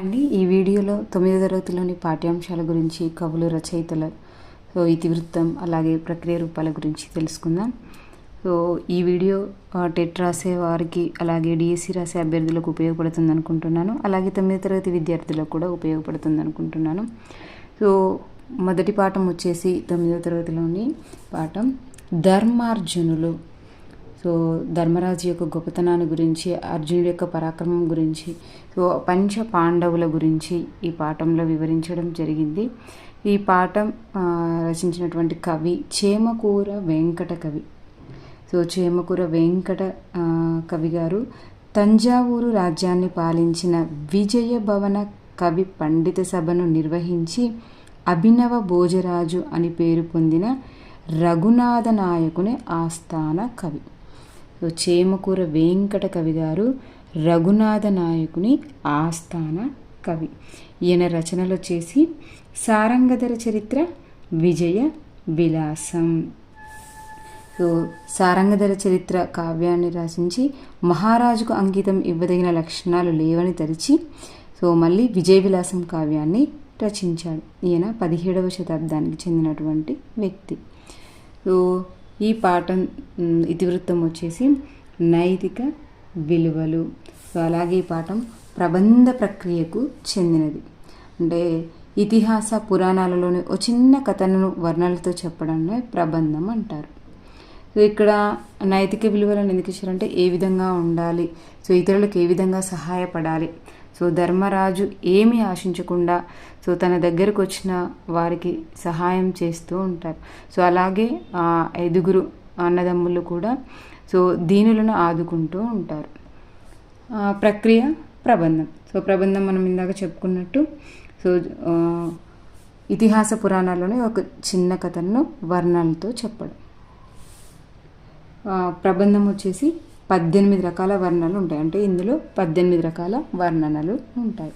అండి ఈ వీడియోలో తొమ్మిదో తరగతిలోని పాఠ్యాంశాల గురించి కవులు రచయితల సో ఇతివృత్తం అలాగే ప్రక్రియ రూపాల గురించి తెలుసుకుందాం. సో ఈ వీడియో టెట్ రాసే వారికి అలాగే డిఎస్సి రాసే అభ్యర్థులకు ఉపయోగపడుతుంది అనుకుంటున్నాను. అలాగే తొమ్మిదో తరగతి విద్యార్థులకు కూడా ఉపయోగపడుతుంది అనుకుంటున్నాను. సో మొదటి పాఠం వచ్చేసి తొమ్మిదో తరగతిలోని పాఠం. ధర్మార్జునులు సో ధర్మరాజు యొక్క గొప్పతనాన్ని గురించి అర్జునుడి యొక్క పరాక్రమం గురించి సో పంచ పాండవుల గురించి ఈ పాఠంలో వివరించడం జరిగింది. ఈ పాఠం రచించినటువంటి కవి చేమకూర వెంకట కవి. సో చేమకూర వెంకట కవి గారు తంజావూరు రాజ్యాన్ని పాలించిన విజయ భవన కవి పండిత సభను నిర్వహించి అభినవ భోజరాజు అని పేరు పొందిన రఘునాథ నాయకుని ఆస్థాన కవి. చేమకూర వెంకట కవి గారు రఘునాథ నాయకుని ఆస్థాన కవి. ఈయన రచనలు వచ్చేసి సారంగధర చరిత్ర విజయ విలాసం. సో సారంగధర చరిత్ర కావ్యాన్ని రచించి మహారాజుకు అంకితం ఇవ్వదగిన లక్షణాలు లేవని తరిచి సో మళ్ళీ విజయ విలాసం కావ్యాన్ని రచించాడు. ఈయన పదిహేడవ శతాబ్దానికి చెందినటువంటి వ్యక్తి. సో ఈ పాఠం ఇతివృత్తం వచ్చేసి నైతిక విలువలు. సో అలాగే ఈ పాఠం ప్రబంధ ప్రక్రియకు చెందినది. అంటే ఇతిహాస పురాణాలలోని ఒక చిన్న కథను వర్ణాలతో చెప్పడాన్ని ప్రబంధం అంటారు. సో ఇక్కడ నైతిక విలువలను ఎందుకు ఇచ్చారంటే ఏ విధంగా ఉండాలి? సో ఇతరులకు ఏ విధంగా సహాయపడాలి? సో ధర్మరాజు ఏమీ ఆశించకుండా సో తన దగ్గరకు వచ్చిన వారికి సహాయం చేస్తూ ఉంటారు. సో అలాగే ఆ ఐదుగురు అన్నదమ్ములు కూడా సో దీనులను ఆదుకుంటూ ఉంటారు. ప్రక్రియ ప్రబంధం. సో ప్రబంధం మనం ఇందాక చెప్పుకున్నట్టు సో ఇతిహాస పురాణాల్లోనే ఒక చిన్న కథను వర్ణాలతో చెప్పడం. ప్రబంధం వచ్చేసి పద్దెనిమిది రకాల వర్ణనలు ఉంటాయి. అంటే ఇందులో పద్దెనిమిది రకాల వర్ణనలు ఉంటాయి.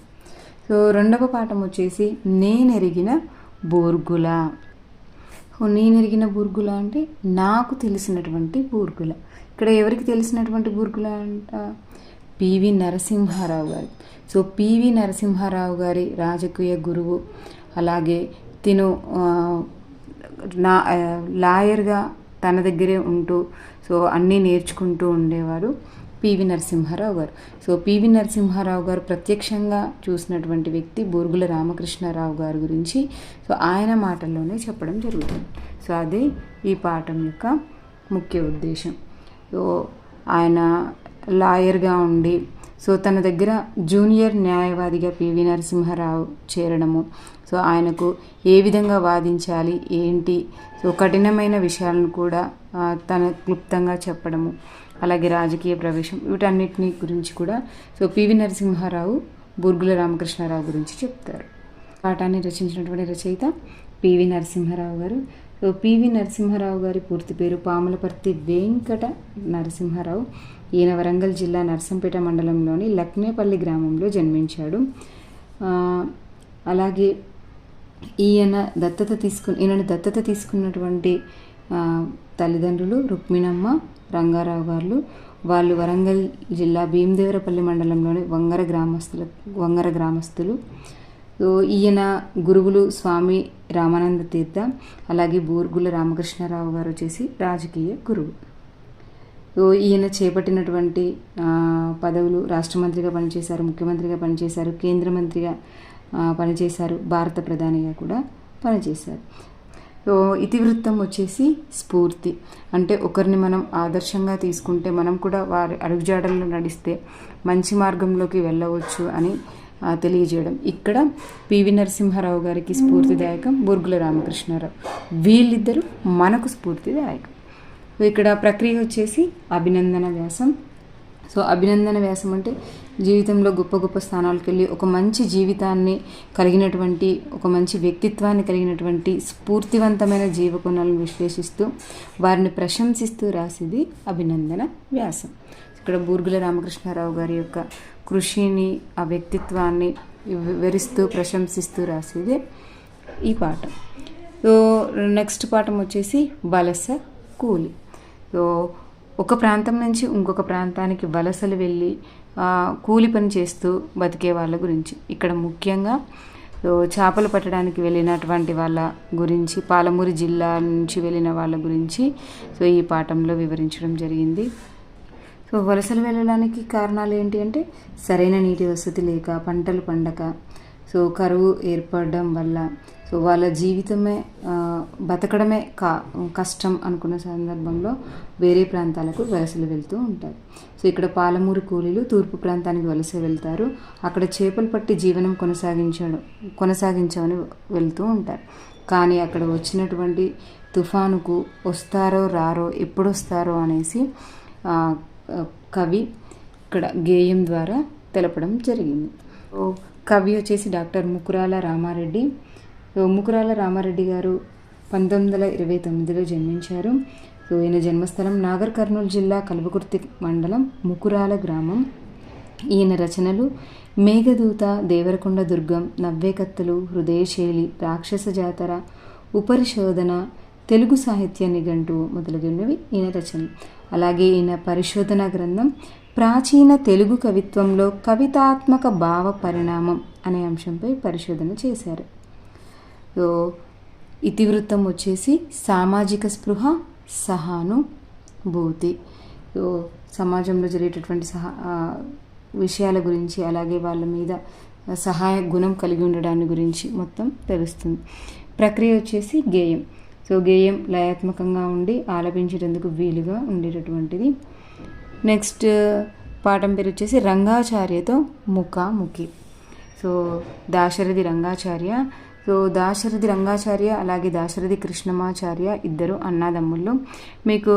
సో రెండవ పాఠం వచ్చేసి నేనెరిగిన బూర్గుల. నేనెరిగిన బూర్గుల అంటే నాకు తెలిసినటువంటి బూర్గుల. ఇక్కడ ఎవరికి తెలిసినటువంటి బూర్గుల అంట? పివి నరసింహారావు గారు. సో పివి నరసింహారావు గారి రాజకీయ గురువు అలాగే తిను నా లాయర్గా తన దగ్గరే ఉంటూ సో అన్నీ నేర్చుకుంటూ ఉండేవారు పివి నరసింహారావు గారు. సో పివి నరసింహారావు గారు ప్రత్యక్షంగా చూసినటువంటి వ్యక్తి బూర్గుల రామకృష్ణారావు గారి గురించి సో ఆయన మాటల్లోనే చెప్పడం జరుగుతుంది. సో అదే ఈ పాఠం యొక్క ముఖ్య ఉద్దేశం. సో ఆయన లాయర్గా ఉండి సో తన దగ్గర జూనియర్ న్యాయవాదిగా పివి నరసింహారావు చేరడము సో ఆయనకు ఏ విధంగా వాదించాలి ఏంటి? సో కఠినమైన విషయాలను కూడా తన క్లుప్తంగా చెప్పడము అలాగే రాజకీయ ప్రవేశం వీటన్నిటిని గురించి కూడా సో పివి నరసింహారావు బుర్గుల రామకృష్ణారావు గురించి చెప్తారు. పాఠాన్ని రచించినటువంటి రచయిత పివి నరసింహారావు గారు. సో పివి నరసింహారావు గారి పూర్తి పేరు పాములపర్తి వెంకట నరసింహారావు. ఈయన వరంగల్ జిల్లా నర్సంపేట మండలంలోని లక్నేపల్లి గ్రామంలో జన్మించాడు. అలాగే ఈయన దత్తత తీసుకుని ఈయనను దత్తత తీసుకున్నటువంటి తల్లిదండ్రులు రుక్మిణమ్మ రంగారావు గారు వాళ్ళు వరంగల్ జిల్లా భీమదేవరపల్లి మండలంలోని వంగర గ్రామస్తుల వంగర గ్రామస్తులు. సో ఈయన గురువులు స్వామి రామానంద తీర్థ అలాగే బూర్గుల రామకృష్ణారావు గారు వచ్చేసి రాజకీయ గురువు. సో ఈయన చేపట్టినటువంటి పదవులు రాష్ట్ర మంత్రిగా పనిచేశారు ముఖ్యమంత్రిగా పనిచేశారు కేంద్ర మంత్రిగా పనిచేశారు. భారత ప్రధానిగా కూడా పనిచేశారు. ఇతివృత్తం వచ్చేసి స్ఫూర్తి. అంటే ఒకరిని మనం ఆదర్శంగా తీసుకుంటే మనం కూడా వారి అడుగుజాడల్లో నడిస్తే మంచి మార్గంలోకి వెళ్ళవచ్చు అని తెలియజేయడం. ఇక్కడ పివి నరసింహారావు గారికి స్ఫూర్తిదాయకం బుర్గుల రామకృష్ణారావు. వీళ్ళిద్దరూ మనకు స్ఫూర్తిదాయకం. ఇక్కడ ప్రక్రియ వచ్చేసి అభినందన వ్యాసం. సో అభినందన వ్యాసం అంటే జీవితంలో గొప్ప గొప్ప స్థానాలకు వెళ్ళి ఒక మంచి జీవితాన్ని కలిగినటువంటి ఒక మంచి వ్యక్తిత్వాన్ని కలిగినటువంటి స్ఫూర్తివంతమైన జీవకోణాలను విశ్లేషిస్తూ వారిని ప్రశంసిస్తూ రాసేది అభినందన వ్యాసం. ఇక్కడ బూర్గుల రామకృష్ణారావు గారి యొక్క కృషిని ఆ వ్యక్తిత్వాన్ని వివరిస్తూ ప్రశంసిస్తూ రాసేది ఈ పాఠం సో నెక్స్ట్ పాఠం వచ్చేసి వలస కూలి. సో ఒక ప్రాంతం నుంచి ఇంకొక ప్రాంతానికి వలసలు వెళ్ళి కూలి పని చేస్తూ బతికే వాళ్ళ గురించి. ఇక్కడ ముఖ్యంగా చేపలు పట్టడానికి వెళ్ళినటువంటి వాళ్ళ గురించి పాలమూరు జిల్లా నుంచి వెళ్ళిన వాళ్ళ గురించి సో ఈ పాఠంలో వివరించడం జరిగింది. సో వలసలు వెళ్ళడానికి కారణాలు ఏంటి అంటే సరైన నీటి వసతి లేక పంటలు పండక సో కరువు ఏర్పడడం వల్ల సో వాళ్ళ జీవితమే బతకడమే కా కష్టం అనుకున్న సందర్భంలో వేరే ప్రాంతాలకు వలసలు వెళ్తూ ఉంటారు. సో ఇక్కడ పాలమూరు కూలీలు తూర్పు ప్రాంతానికి వలస వెళ్తారు. అక్కడ చేపలు పట్టి జీవనం కొనసాగించడం కొనసాగించమని వెళ్తూ ఉంటారు. కానీ అక్కడ వచ్చినటువంటి తుఫానుకు వస్తారో రారో ఎప్పుడొస్తారో అనేసి కవి ఇక్కడ గేయం ద్వారా తెలపడం జరిగింది. ఓ కవి వచ్చేసి డాక్టర్ ముకురాల రామారెడ్డి. ముకురాల రామారెడ్డి గారు పంతొమ్మిది వందల ఇరవై తొమ్మిదిలో జన్మించారు. సో ఈయన జన్మస్థలం నాగర్ కర్నూలు జిల్లా కల్వకుర్తి మండలం ముకురాల గ్రామం. ఈయన రచనలు మేఘదూత దేవరకొండ దుర్గం నవ్వేకత్తలు హృదయశైలి రాక్షస జాతర ఉపరిశోధన తెలుగు సాహిత్య నిఘంటు మొదలగునవి ఈయన రచనలు అలాగే ఈయన పరిశోధన గ్రంథం ప్రాచీన తెలుగు కవిత్వంలో కవితాత్మక భావ పరిణామం అనే అంశంపై పరిశోధన చేశారు. సో ఇతివృత్తం వచ్చేసి సామాజిక స్పృహ సహానుభూతి. సో సమాజంలో జరిగేటటువంటి సహా విషయాల గురించి అలాగే వాళ్ళ మీద సహాయ గుణం కలిగి ఉండడాన్ని గురించి మొత్తం తెలుస్తుంది. ప్రక్రియ వచ్చేసి గేయం. సో గేయం లయాత్మకంగా ఉండి ఆలపించేటందుకు వీలుగా ఉండేటటువంటిది. నెక్స్ట్ uh, పాఠం పేరు వచ్చేసి రంగాచార్యతో ముఖాముఖి. సో దాశరథి రంగాచార్య. సో దాశరథి రంగాచార్య అలాగే దాశరథి కృష్ణమాచార్య ఇద్దరు అన్నదమ్ముళ్ళు. మీకు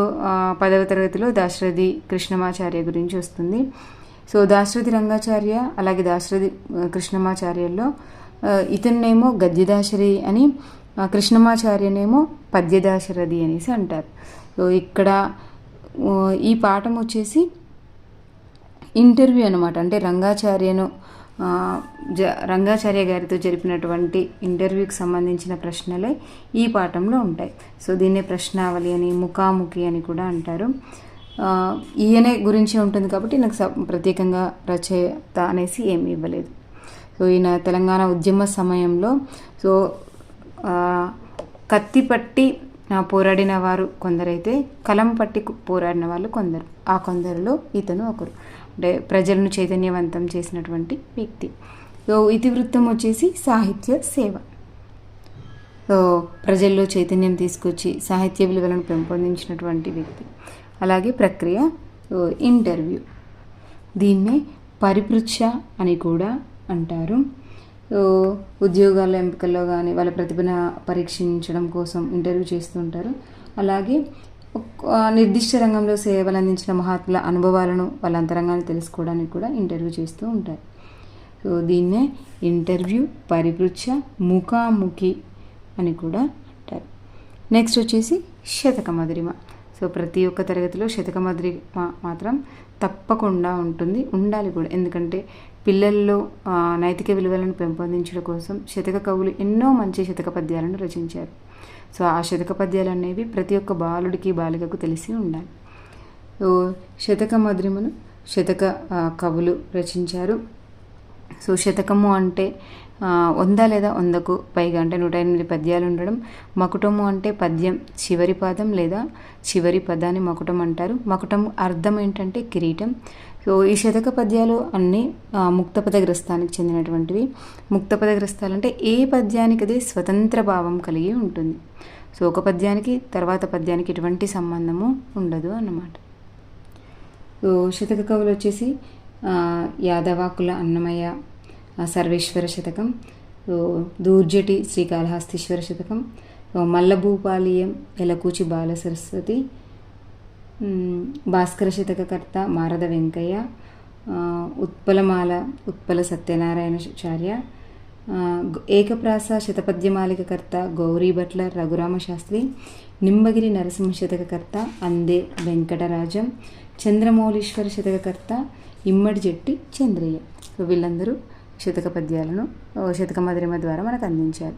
పదవ తరగతిలో దాశరథి కృష్ణమాచార్య గురించి వస్తుంది. సో దాశరథి రంగాచార్య అలాగే దాశరథి కృష్ణమాచార్యల్లో ఇతన్నేమో గద్యదాశరి అని కృష్ణమాచార్యనేమో పద్యదాశరథి అనేసి అంటారు. సో ఇక్కడ ఈ పాఠం వచ్చేసి ఇంటర్వ్యూ అనమాట అంటే రంగాచార్యను జ రంగాచార్య గారితో జరిపినటువంటి ఇంటర్వ్యూకి సంబంధించిన ప్రశ్నలే ఈ పాఠంలో ఉంటాయి. సో దీన్నే ప్రశ్నావళి అని ముఖాముఖి అని కూడా అంటారు. ఈయనే గురించి ఉంటుంది కాబట్టి నాకు ప్రత్యేకంగా రచయిత అనేసి ఏమి ఇవ్వలేదు. సో ఈయన తెలంగాణ ఉద్యమ సమయంలో సో కత్తిపట్టి నా పోరాడిన వారు కొందరైతే కలం పట్టి పోరాడిన వాళ్ళు కొందరు. ఆ కొందరిలో ఇతను ఒకరు. అంటే ప్రజలను చైతన్యవంతం చేసినటువంటి వ్యక్తి. సో ఇతివృత్తం వచ్చేసి సాహిత్య సేవ. ప్రజల్లో చైతన్యం తీసుకొచ్చి సాహిత్య విలువలను పెంపొందించినటువంటి వ్యక్తి. అలాగే ప్రక్రియ ఇంటర్వ్యూ. దీన్నే పరిపృచ్ఛ అని కూడా అంటారు. ఉద్యోగాల ఎంపికల్లో కానీ వాళ్ళ ప్రతిభను పరీక్షించడం కోసం ఇంటర్వ్యూ చేస్తుంటారు. అలాగే నిర్దిష్ట రంగంలో సేవలు అందించిన మహాత్ముల అనుభవాలను వాళ్ళ అంతరంగాన్ని తెలుసుకోవడానికి కూడా ఇంటర్వ్యూ చేస్తూ ఉంటారు. సో దీన్నే ఇంటర్వ్యూ పరిపృచ్ఛ ముఖాముఖి అని కూడా అంటారు. నెక్స్ట్ వచ్చేసి శతక మధురిమ. సో ప్రతి ఒక్క తరగతిలో శతక మధురిమ మాత్రం తప్పకుండా ఉంటుంది. ఉండాలి కూడా. ఎందుకంటే పిల్లల్లో నైతిక విలువలను పెంపొందించడం కోసం శతక కవులు ఎన్నో మంచి శతక పద్యాలను రచించారు. సో ఆ శతక పద్యాలు అనేవి ప్రతి ఒక్క బాలుడికి బాలికకు తెలిసి ఉండాలి. సో శతక మధురిమను శతక కవులు రచించారు. సో శతకము అంటే వంద లేదా వందకు పైగా అంటే నూట ఎనిమిది పద్యాలు ఉండడం మకుటము అంటే పద్యం చివరి పదం లేదా చివరి పదాన్ని మకుటం అంటారు. మకుటం అర్థం ఏంటంటే కిరీటం. సో ఈ శతక పద్యాలు అన్నీ ముక్తపదగ్రస్తానికి ముక్తపద చెందినటువంటివి. ముక్తపదగ్రస్తాలు అంటే ఏ పద్యానికి అదే స్వతంత్ర భావం కలిగి ఉంటుంది. సో ఒక పద్యానికి తర్వాత పద్యానికి ఎటువంటి సంబంధము ఉండదు అన్నమాట. సో శతక కవులు వచ్చేసి యాదవాకుల అన్నమయ్య సర్వేశ్వర శతకం దూర్జటి శ్రీకాళహస్తీశ్వర శతకం మల్లభూపాలియం మల్లభూపాలీయం ఎలకూచి బాల సరస్వతి భాస్కర శతకకర్త మారద వెంకయ్య ఉత్పలమాల ఉత్పల సత్యనారాయణాచార్య ఏకప్రాస శతపద్యమాలికకర్త గౌరీ భట్ల రఘురామ శాస్త్రి నింబగిరి నరసింహ శతకకర్త అందే వెంకటరాజం చంద్రమౌళీశ్వర శతకకర్త ఇమ్మడి జట్టి చంద్రయ్య. వీళ్ళందరూ శతక పద్యాలను శతక మధురిమ ద్వారా మనకు అందించారు.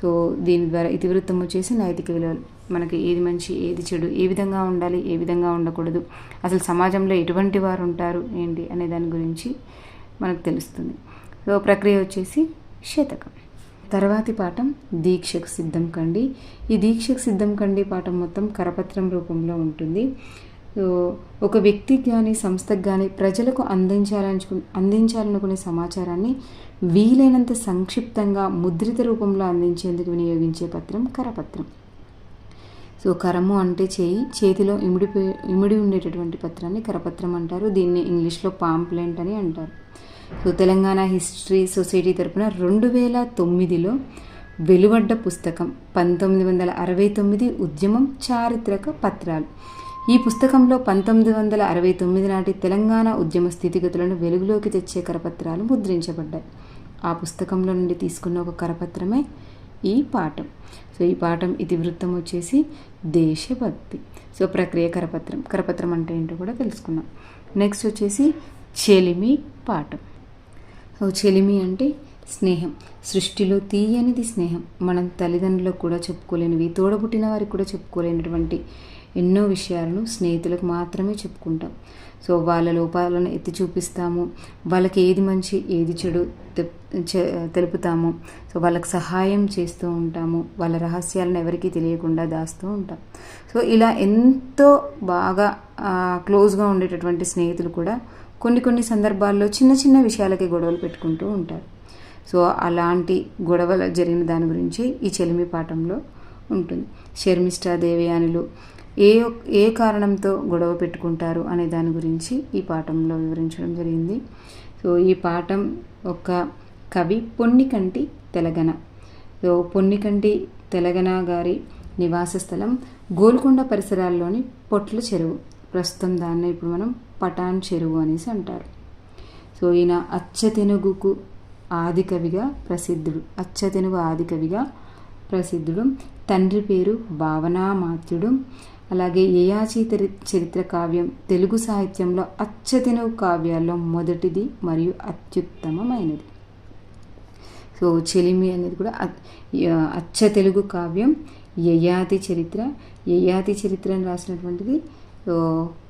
సో దీని ద్వారా ఇతివృత్తం వచ్చేసి నైతిక విలువలు. మనకి ఏది మంచి ఏది చెడు ఏ విధంగా ఉండాలి ఏ విధంగా ఉండకూడదు అసలు సమాజంలో ఎటువంటి వారు ఉంటారు ఏంటి అనే దాని గురించి మనకు తెలుస్తుంది. సో ప్రక్రియ వచ్చేసి శతకం. తర్వాతి పాఠం దీక్షకు సిద్ధం కండి. ఈ దీక్షకు సిద్ధం కండి పాఠం మొత్తం కరపత్రం రూపంలో ఉంటుంది. ఒక వ్యక్తికి కానీ సంస్థకు కానీ ప్రజలకు అందించాలనుకు అందించాలనుకునే సమాచారాన్ని వీలైనంత సంక్షిప్తంగా ముద్రిత రూపంలో అందించేందుకు వినియోగించే పత్రం కరపత్రం. సో కరము అంటే చేయి చేతిలో ఇమిడిపోయి ఇమిడి ఉండేటటువంటి పత్రాన్ని కరపత్రం అంటారు. దీన్ని ఇంగ్లీష్లో పాంప్లెంట్ అని అంటారు. సో తెలంగాణ హిస్టరీ సొసైటీ తరపున రెండు వేల తొమ్మిదిలో వెలువడ్డ పుస్తకం పంతొమ్మిది వందల అరవై తొమ్మిది ఉద్యమం చారిత్రక పత్రాలు. ఈ పుస్తకంలో పంతొమ్మిది వందల అరవై తొమ్మిది నాటి తెలంగాణ ఉద్యమ స్థితిగతులను వెలుగులోకి తెచ్చే కరపత్రాలు ముద్రించబడ్డాయి. ఆ పుస్తకంలో నుండి తీసుకున్న ఒక కరపత్రమే ఈ పాఠం. సో ఈ పాఠం ఇతివృత్తం వచ్చేసి దేశభక్తి. సో ప్రక్రియ కరపత్రం. కరపత్రం అంటే ఏంటో కూడా తెలుసుకున్నాం నెక్స్ట్ వచ్చేసి చెలిమి పాఠం. సో చెలిమి అంటే స్నేహం. సృష్టిలో తీయనిది స్నేహం. మనం తల్లిదండ్రులకు కూడా చెప్పుకోలేనివి తోడబుట్టిన వారికి కూడా చెప్పుకోలేనటువంటి ఎన్నో విషయాలను స్నేహితులకు మాత్రమే చెప్పుకుంటాం. సో వాళ్ళ లోపాలను ఎత్తి చూపిస్తాము. వాళ్ళకి ఏది మంచి ఏది చెడు తెప్- తెలుపుతాము. సో వాళ్ళకి సహాయం చేస్తూ ఉంటాము. వాళ్ళ రహస్యాలను ఎవరికీ తెలియకుండా దాస్తూ ఉంటాం. సో ఇలా ఎంతో బాగా క్లోజ్గా ఉండేటటువంటి స్నేహితులు కూడా కొన్ని కొన్ని సందర్భాల్లో చిన్న చిన్న విషయాలకి గొడవలు పెట్టుకుంటూ ఉంటారు. సో అలాంటి గొడవలు జరిగిన దాని గురించి ఈ చెలిమి పాఠంలో ఉంటుంది. శర్మిష్ట దేవయానులు ఏ ఏ కారణంతో గొడవ పెట్టుకుంటారు అనే దాని గురించి ఈ పాఠంలో వివరించడం జరిగింది. సో ఈ పాఠం ఒక కవి పొన్నికంటి తెలగన. సో పొన్నికంటి తెలగన గారి నివాస స్థలం గోల్కొండ పరిసరాల్లోని పొట్ల చెరువు. ప్రస్తుతం దాన్ని ఇప్పుడు మనం పటాన్ చెరువు అనేసి అంటారు. సో ఈయన అచ్చతెనుగుకు ఆదికవిగా ప్రసిద్ధుడు. అచ్చతెనుగు ఆదికవిగా ప్రసిద్ధుడు. తండ్రి పేరు భావనామాత్యుడు అలాగే యయాచి చరిత్ర కావ్యం తెలుగు సాహిత్యంలో అచ్చతెనుగు కావ్యాల్లో మొదటిది మరియు అత్యుత్తమమైనది. సో చెలిమి అనేది కూడా అచ్చ తెలుగు కావ్యం యయాతి చరిత్ర యయాతి చరిత్రను రాసినటువంటిది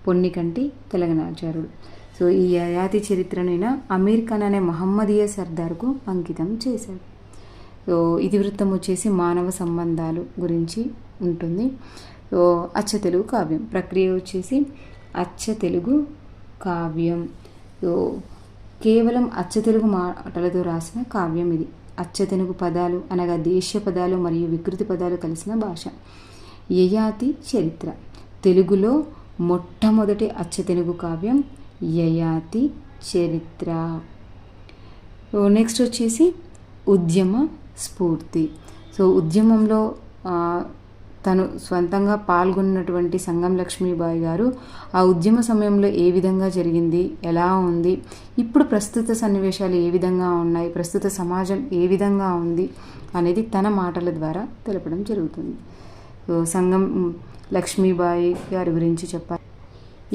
పొన్నికంటి తెలంగాణాచార్యుడు. సో ఈ యయాతి చరిత్రనైనా అమీర్ ఖాన్ అనే మహమ్మదీయ సర్దార్కు అంకితం చేశాడు. సో ఇతివృత్తం వచ్చేసి మానవ సంబంధాలు గురించి ఉంటుంది. అచ్చ తెలుగు కావ్యం. ప్రక్రియ వచ్చేసి అచ్చ తెలుగు కావ్యం. కేవలం అచ్చ తెలుగు మాటలతో రాసిన కావ్యం ఇది. అచ్చ తెలుగు పదాలు అనగా దేశీయ పదాలు మరియు వికృతి పదాలు కలిసిన భాష. యయాతి చరిత్ర. తెలుగులో మొట్టమొదటి అచ్చ తెలుగు కావ్యం యయాతి చరిత్ర. నెక్స్ట్ వచ్చేసి ఉద్యమ స్ఫూర్తి. సో ఉద్యమంలో తను స్వంతంగా పాల్గొన్నటువంటి సంగం లక్ష్మీబాయి గారు ఆ ఉద్యమ సమయంలో ఏ విధంగా జరిగింది? ఎలా ఉంది? ఇప్పుడు ప్రస్తుత సన్నివేశాలు ఏ విధంగా ఉన్నాయి? ప్రస్తుత సమాజం ఏ విధంగా ఉంది? అనేది తన మాటల ద్వారా తెలపడం జరుగుతుంది. సంగం లక్ష్మీబాయి గారి గురించి చెప్పాలి.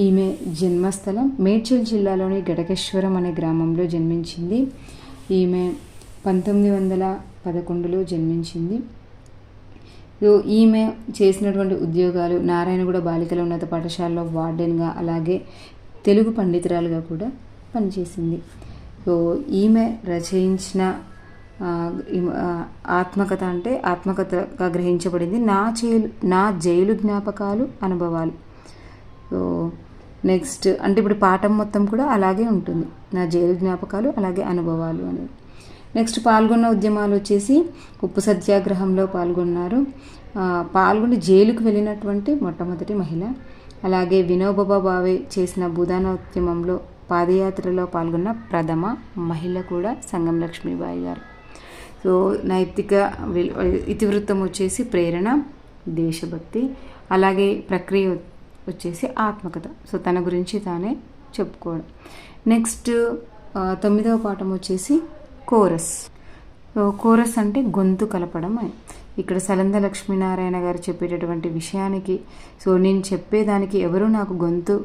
ఈమె జన్మస్థలం మేడ్చల్ జిల్లాలోని గడకేశ్వరం అనే గ్రామంలో జన్మించింది. ఈమె పంతొమ్మిది వందల పదకొండులో జన్మించింది. ఈమె చేసినటువంటి ఉద్యోగాలు నారాయణగూడ బాలికల ఉన్నత పాఠశాలలో వార్డెన్గా అలాగే తెలుగు పండితురాలుగా కూడా పనిచేసింది. సో ఈమె రచయించిన ఆత్మకథ అంటే ఆత్మకథగా గ్రహించబడింది. నా జైలు నా జైలు జ్ఞాపకాలు అనుభవాలు. సో నెక్స్ట్ అంటే ఇప్పుడు పాఠం మొత్తం కూడా అలాగే ఉంటుంది. నా జైలు జ్ఞాపకాలు అలాగే అనుభవాలు అనేవి నెక్స్ట్ పాల్గొన్న ఉద్యమాలు వచ్చేసి ఉప్పు సత్యాగ్రహంలో పాల్గొన్నారు. పాల్గొని జైలుకు వెళ్ళినటువంటి మొట్టమొదటి మహిళ అలాగే వినోబాబా భావే చేసిన భూదాన ఉద్యమంలో పాదయాత్రలో పాల్గొన్న ప్రథమ మహిళ కూడా సంగం లక్ష్మీబాయి గారు. సో నైతిక ఇతివృత్తం వచ్చేసి ప్రేరణ దేశభక్తి అలాగే ప్రక్రియ వచ్చేసి ఆత్మకథ. సో తన గురించి తానే చెప్పుకోవడం. నెక్స్ట్ తొమ్మిదవ పాఠం వచ్చేసి కోరస్. సో కోరస్ అంటే గొంతు కలపడం అని. ఇక్కడ సలంద లక్ష్మీనారాయణ గారు చెప్పేటటువంటి విషయానికి సో నేను చెప్పేదానికి ఎవరు నాకు గొంతు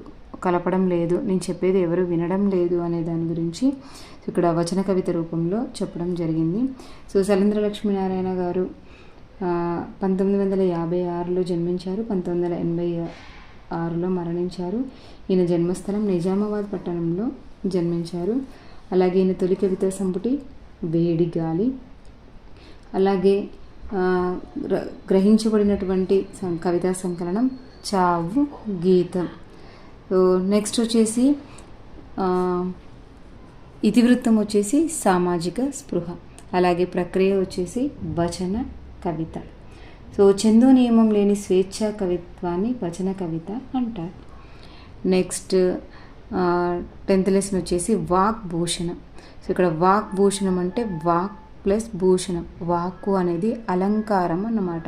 కలపడం లేదు నేను చెప్పేది ఎవరు వినడం లేదు అనే దాని గురించి ఇక్కడ వచన కవిత రూపంలో చెప్పడం జరిగింది. సో శైలేంద్ర లక్ష్మీనారాయణ గారు పంతొమ్మిది వందల యాభై ఆరులో జన్మించారు పంతొమ్మిది వందల ఎనభై ఆరులో మరణించారు. ఈయన జన్మస్థలం నిజామాబాద్ పట్టణంలో జన్మించారు. అలాగే ఈయన తొలి కవిత సంపుటి వేడి గాలి. అలాగే గ్ర- గ్రహించబడినటువంటి సం- కవితా సంకలనం చావు గీతం. సో నెక్స్ట్ వచ్చేసి ఇతివృత్తం వచ్చేసి సామాజిక స్పృహ. అలాగే ప్రక్రియ వచ్చేసి వచన కవిత. సో చందో నియమం లేని స్వేచ్ఛా కవిత్వాన్ని వచన కవిత అంటారు. నెక్స్ట్ టెన్త్ లెసన్ వచ్చేసి వాక్ భూషణం సో ఇక్కడ వాక్ భూషణం అంటే వాక్ ప్లస్ భూషణం. వాక్కు అనేది అలంకారం అన్నమాట.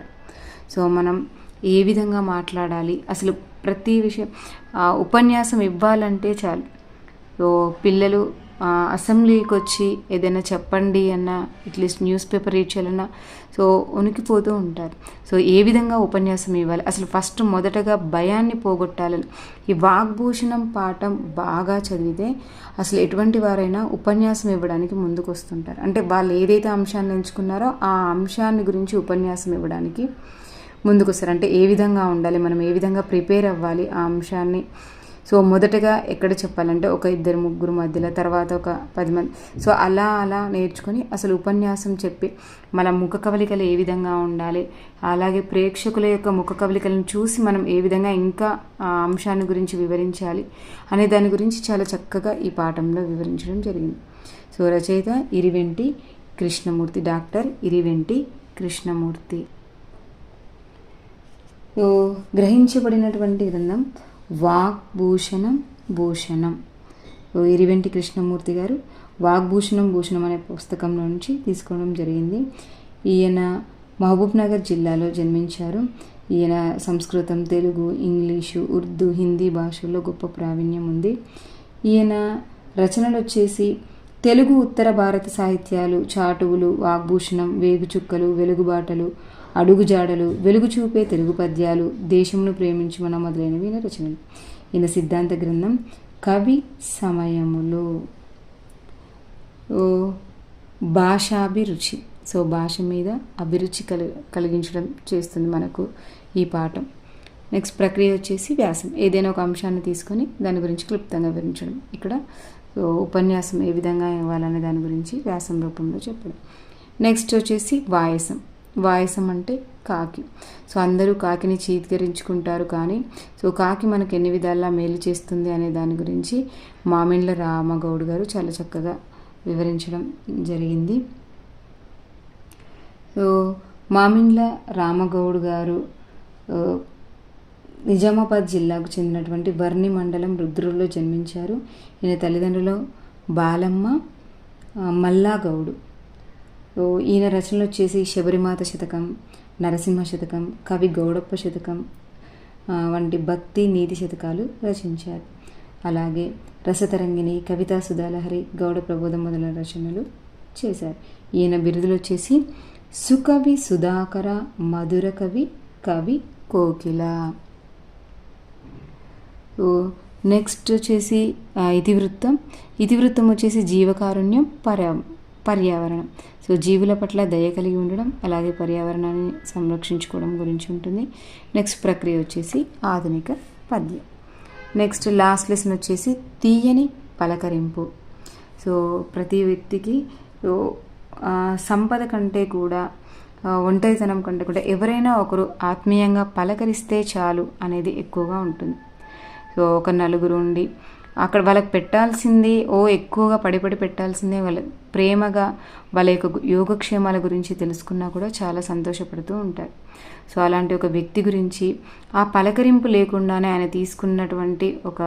సో మనం ఏ విధంగా మాట్లాడాలి? అసలు ప్రతి విషయం ఉపన్యాసం ఇవ్వాలంటే చాలు. సో పిల్లలు అసెంబ్లీకి వచ్చి ఏదైనా చెప్పండి అన్న at least news paper read చేయాలన్నా సో ఉనికిపోతూ ఉంటారు. సో ఏ విధంగా ఉపన్యాసం ఇవ్వాలి? అసలు ఫస్ట్ మొదటగా భయాన్ని పోగొట్టాలని ఈ వాగ్భూషణం పాఠం బాగా చదివితే అసలు ఎటువంటి వారైనా ఉపన్యాసం ఇవ్వడానికి ముందుకు వస్తుంటారు అంటే వాళ్ళు ఏదైతే అంశాన్ని ఎంచుకున్నారో ఆ అంశాన్ని గురించి ఉపన్యాసం ఇవ్వడానికి ముందుకు వస్తారు అంటే ఏ విధంగా ఉండాలి? మనం ఏ విధంగా ప్రిపేర్ అవ్వాలి ఆ అంశాన్ని? సో మొదటగా ఎక్కడ చెప్పాలంటే ఒక ఇద్దరు ముగ్గురు మధ్యలో తర్వాత ఒక పది మంది. సో అలా అలా నేర్చుకొని అసలు ఉపన్యాసం చెప్పి మన ముఖ కవలికలు ఏ విధంగా ఉండాలి అలాగే ప్రేక్షకుల యొక్క ముఖ కవలికలను చూసి మనం ఏ విధంగా ఇంకా ఆ అంశాన్ని గురించి వివరించాలి అనే దాని గురించి చాలా చక్కగా ఈ పాఠంలో వివరించడం జరిగింది. సో రచయిత ఇరివెంటి కృష్ణమూర్తి డాక్టర్ ఇరివెంటి కృష్ణమూర్తి. సో గ్రహించబడినటువంటి గ్రంథం వాగ్భూషణం భూషణం. ఇరివెంటి కృష్ణమూర్తి గారు వాగ్భూషణం భూషణం అనే పుస్తకం నుంచి తీసుకోవడం జరిగింది. ఈయన మహబూబ్నగర్ జిల్లాలో జన్మించారు. ఈయన సంస్కృతం తెలుగు ఇంగ్లీషు ఉర్దూ హిందీ భాషల్లో గొప్ప ప్రావీణ్యం ఉంది. ఈయన రచనలు వచ్చేసి తెలుగు ఉత్తర భారత సాహిత్యాలు చాటువులు వాగ్భూషణం వేగుచుక్కలు వెలుగుబాటలు అడుగుజాడలు వెలుగు చూపే తెలుగు పద్యాలు దేశమును ప్రేమించుమన మొదలైనవి ఈయన రచనలు. ఈయన సిద్ధాంత గ్రంథం కవి సమయములు. భాషాభిరుచి. సో భాష మీద అభిరుచి కలి కలిగించడం చేస్తుంది మనకు ఈ పాఠం. నెక్స్ట్ ప్రక్రియ వచ్చేసి వ్యాసం. ఏదైనా ఒక అంశాన్ని తీసుకొని దాని గురించి క్లుప్తంగా వివరించడం. ఇక్కడ ఉపన్యాసం ఏ విధంగా ఇవ్వాలనే దాని గురించి వ్యాసం రూపంలో చెప్పడం. నెక్స్ట్ వచ్చేసి వాయసం. వాయసం అంటే కాకి. సో అందరూ కాకిని చీత్కరించుకుంటారు కానీ సో కాకి మనకు ఎన్ని విధాలా మేలు చేస్తుంది అనే దాని గురించి మామిండ్ల రామగౌడ్ గారు చాలా చక్కగా వివరించడం జరిగింది. సో మామిండ్ల రామగౌడ్ గారు నిజామాబాద్ జిల్లాకు చెందినటువంటి వర్ణి మండలం రుద్రుల్లో జన్మించారు. ఈయన తల్లిదండ్రులు బాలమ్మ మల్లాగౌడు. ఈయన రచనలు వచ్చేసి శబరిమాత శతకం నరసింహ శతకం కవి గౌడప్ప శతకం వంటి భక్తి నీతి శతకాలు రచించారు. అలాగే రసతరంగిణి కవితా సుధాలహరి గౌడ ప్రబోధం మొదలైన రచనలు చేశారు. ఈయన బిరుదులు వచ్చేసి సుకవి సుధాకర మధుర కవి కవి కోకిల. ఓ నెక్స్ట్ వచ్చేసి ఇతివృత్తం. ఇతివృత్తం వచ్చేసి జీవకారుణ్యం పర్యా పర్యావరణం. సో జీవుల పట్ల దయ కలిగి ఉండడం అలాగే పర్యావరణాన్ని సంరక్షించుకోవడం గురించి ఉంటుంది. నెక్స్ట్ ప్రక్రియ వచ్చేసి ఆధునిక పద్యం. నెక్స్ట్ లాస్ట్ లెసన్ వచ్చేసి తీయని పలకరింపు. సో ప్రతి వ్యక్తికి సంపద కంటే కూడా ఒంటరితనం కంటే కూడా ఎవరైనా ఒకరు ఆత్మీయంగా పలకరిస్తే చాలు అనేది ఎక్కువగా ఉంటుంది. సో ఒక నలుగురు ఉండి అక్కడ వాళ్ళకి పెట్టాల్సింది ఓ ఎక్కువగా పడిపడి పెట్టాల్సిందే వాళ్ళ ప్రేమగా వాళ్ళ యొక్క యోగక్షేమాల గురించి తెలుసుకున్నా కూడా చాలా సంతోషపడుతూ ఉంటారు. సో అలాంటి ఒక వ్యక్తి గురించి ఆ పలకరింపు లేకుండానే ఆయన తీసుకున్నటువంటి ఒక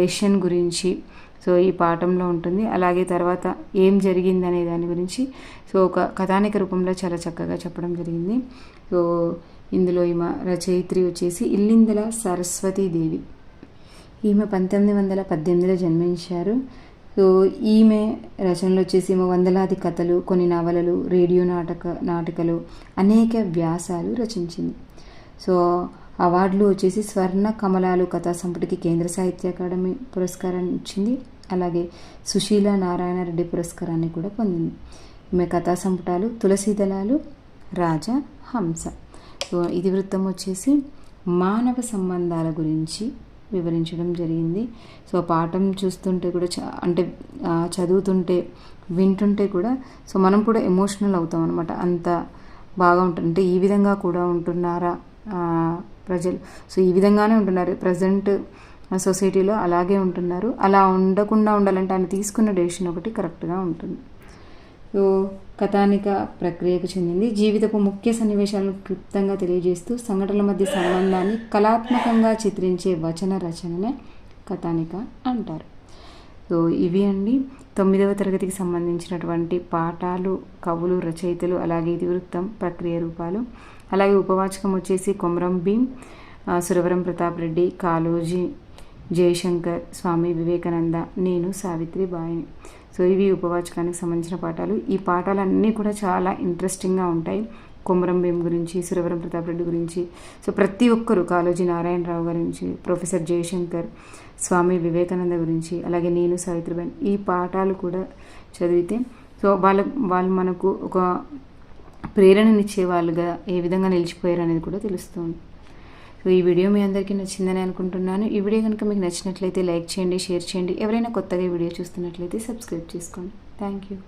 డెసిషన్ గురించి సో ఈ పాఠంలో ఉంటుంది. అలాగే తర్వాత ఏం జరిగింది అనే దాని గురించి సో ఒక కథానిక రూపంలో చాలా చక్కగా చెప్పడం జరిగింది. సో ఇందులో ఈమె రచయిత్రి వచ్చేసి ఇల్లిందల సరస్వతీదేవి ఈమె పంతొమ్మిది వందల పద్దెనిమిదిలో జన్మించారు. సో ఈమె రచనలు వచ్చేసి ఈమె వందలాది కథలు కొన్ని నవలలు రేడియో నాటక నాటికలు అనేక వ్యాసాలు రచించింది. సో అవార్డులు వచ్చేసి స్వర్ణ కమలాలు కథా సంపుటికి కేంద్ర సాహిత్య అకాడమీ పురస్కారాన్ని ఇచ్చింది. అలాగే సుశీల నారాయణ రెడ్డి పురస్కారాన్ని కూడా పొందింది. ఈమె కథా సంపుటాలు తులసి దళాలు రాజా హంస. సో ఇది వృత్తం వచ్చేసి మానవ సంబంధాల గురించి వివరించడం జరిగింది. సో పాఠం చూస్తుంటే కూడా చ అంటే చదువుతుంటే వింటుంటే కూడా సో మనం కూడా ఎమోషనల్ అవుతాం అనమాట అంత బాగా ఉంటుంది అంటే ఈ విధంగా కూడా ఉంటున్నారా ప్రజలు? సో ఈ విధంగానే ఉంటున్నారు. ప్రజెంట్ సొసైటీలో అలాగే ఉంటున్నారు. అలా ఉండకుండా ఉండాలంటే ఆయన తీసుకున్న డెసిషన్ ఒకటి కరెక్ట్గా ఉంటుంది. సో కథానిక ప్రక్రియకు చెందింది. జీవితపు ముఖ్య సన్నివేశాలను క్లుప్తంగా తెలియజేస్తూ సంఘటనల మధ్య సంబంధాన్ని కళాత్మకంగా చిత్రించే వచన రచననే కథానిక అంటారు. సో ఇవి అండి. తొమ్మిదవ తరగతికి సంబంధించినటువంటి పాఠాలు కవులు రచయితలు అలాగే ఇతివృత్తం ప్రక్రియ రూపాలు. అలాగే ఉపవాచకం వచ్చేసి కొమరం భీం సురవరం ప్రతాప్ రెడ్డి కాళోజీ జయశంకర్ స్వామి వివేకానంద నేను సావిత్రి బాయిని. సో ఇవి ఉపవాచకానికి సంబంధించిన పాఠాలు. ఈ పాఠాలన్నీ కూడా చాలా ఇంట్రెస్టింగ్గా ఉంటాయి. కొమరం భీం గురించి సురవరం ప్రతాప్ రెడ్డి గురించి సో ప్రతి ఒక్కరు కాలోజీ నారాయణరావు గురించి ప్రొఫెసర్ జయశంకర్ స్వామి వివేకానంద గురించి అలాగే నేను సావిత్రిబాయి ఈ పాఠాలు కూడా చదివితే సో వాళ్ళ వాళ్ళు మనకు ఒక ప్రేరణనిచ్చే వాళ్ళుగా ఏ విధంగా నిలిచిపోయారు అనేది కూడా తెలుస్తుంది. సో ఈ వీడియో మీ అందరికీ నచ్చిందని అనుకుంటున్నాను. ఈ వీడియో కనుక మీకు నచ్చినట్లయితే లైక్ చేయండి షేర్ చేయండి. ఎవరైనా కొత్తగా ఈ వీడియో చూస్తున్నట్లయితే సబ్స్క్రైబ్ చేసుకోండి. Thank you.